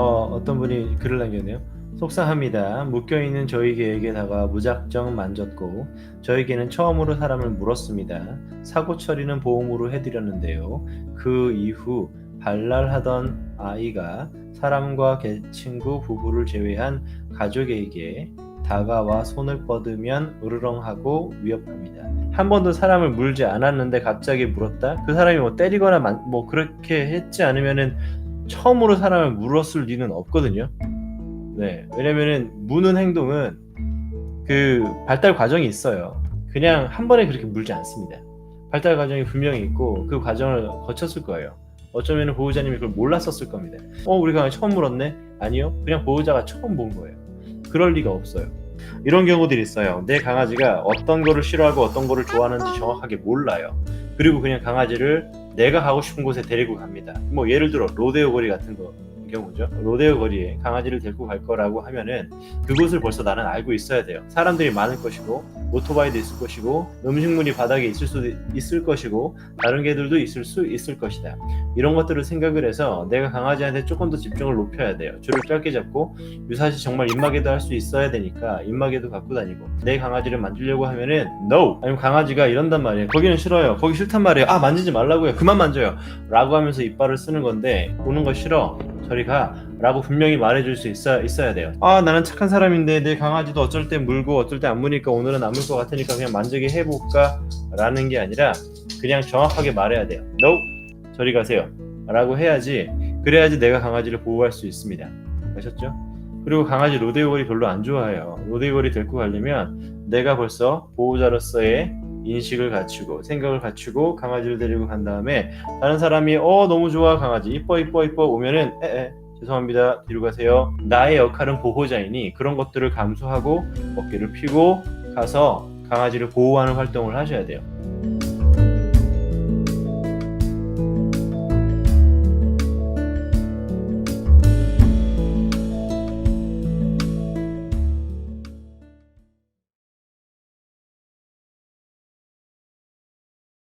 어떤 분이 글을 남겼네요. 속상합니다. 묶여있는 저희 개에게 다가 무작정 만졌고 저에게는 처음으로 사람을 물었습니다. 사고 처리는 보험으로 해드렸는데요. 그 이후 발랄하던 아이가 사람과 개 친구 부부를 제외한 가족에게 다가와 손을 뻗으면 으르렁하고 위협합니다. 한 번도 사람을 물지 않았는데 갑자기 물었다? 그 사람이 뭐 때리거나 만- 뭐 그렇게 했지 않으면은 처음으로 사람을 물었을 리는 없거든요. 네, 왜냐면은 무는 행동은 그 발달 과정이 있어요. 그냥 한 번에 그렇게 물지 않습니다. 발달 과정이 분명히 있고 그 과정을 거쳤을 거예요. 어쩌면 보호자님이 그걸 몰랐었을 겁니다. 어, 우리 강아지 처음 물었네? 아니요. 그냥 보호자가 처음 본 거예요. 그럴 리가 없어요. 이런 경우들이 있어요. 내 강아지가 어떤 거를 싫어하고 어떤 거를 좋아하는지 정확하게 몰라요. 그리고 그냥 강아지를 내가 가고 싶은 곳에 데리고 갑니다. 뭐 예를 들어 로데오 거리 같은 거 경우죠. 로데오 거리에 강아지를 데리고 갈 거라고 하면은 그곳을 벌써 나는 알고 있어야 돼요. 사람들이 많을 것이고 오토바이도 있을 것이고 음식물이 바닥에 있을 수도 있을 것이고 다른 개들도 있을 수 있을 것이다. 이런 것들을 생각을 해서 내가 강아지한테 조금 더 집중을 높여야 돼요. 줄을 짧게 잡고 유사시 정말 입마개도 할 수 있어야 되니까 입마개도 갖고 다니고 내 강아지를 만지려고 하면은 no 아니면 강아지가 이런단 말이에요. 거기는 싫어요. 거기 싫단 말이에요. 아 만지지 말라고요. 그만 만져요. 라고 하면서 이빨을 쓰는 건데 보는 거 싫어. 저리 가. 라고 분명히 말해줄 수 있어, 있어야 돼요. 아, 나는 착한 사람인데 내 강아지도 어쩔 때 물고 어쩔 때 안 무니까 오늘은 안 물 것 같으니까 그냥 만지게 해볼까? 라는 게 아니라 그냥 정확하게 말해야 돼요. No! 저리 가세요. 라고 해야지, 그래야지 내가 강아지를 보호할 수 있습니다. 아셨죠? 그리고 강아지 로데오 거리 별로 안 좋아해요. 로데오 거리 데리고 가려면 내가 벌써 보호자로서의 인식을 갖추고 생각을 갖추고 강아지를 데리고 간 다음에 다른 사람이 어 너무 좋아 강아지. 이뻐 이뻐 이뻐. 오면은 에에 죄송합니다. 뒤로 가세요. 나의 역할은 보호자이니 그런 것들을 감수하고 어깨를 펴고 가서 강아지를 보호하는 활동을 하셔야 돼요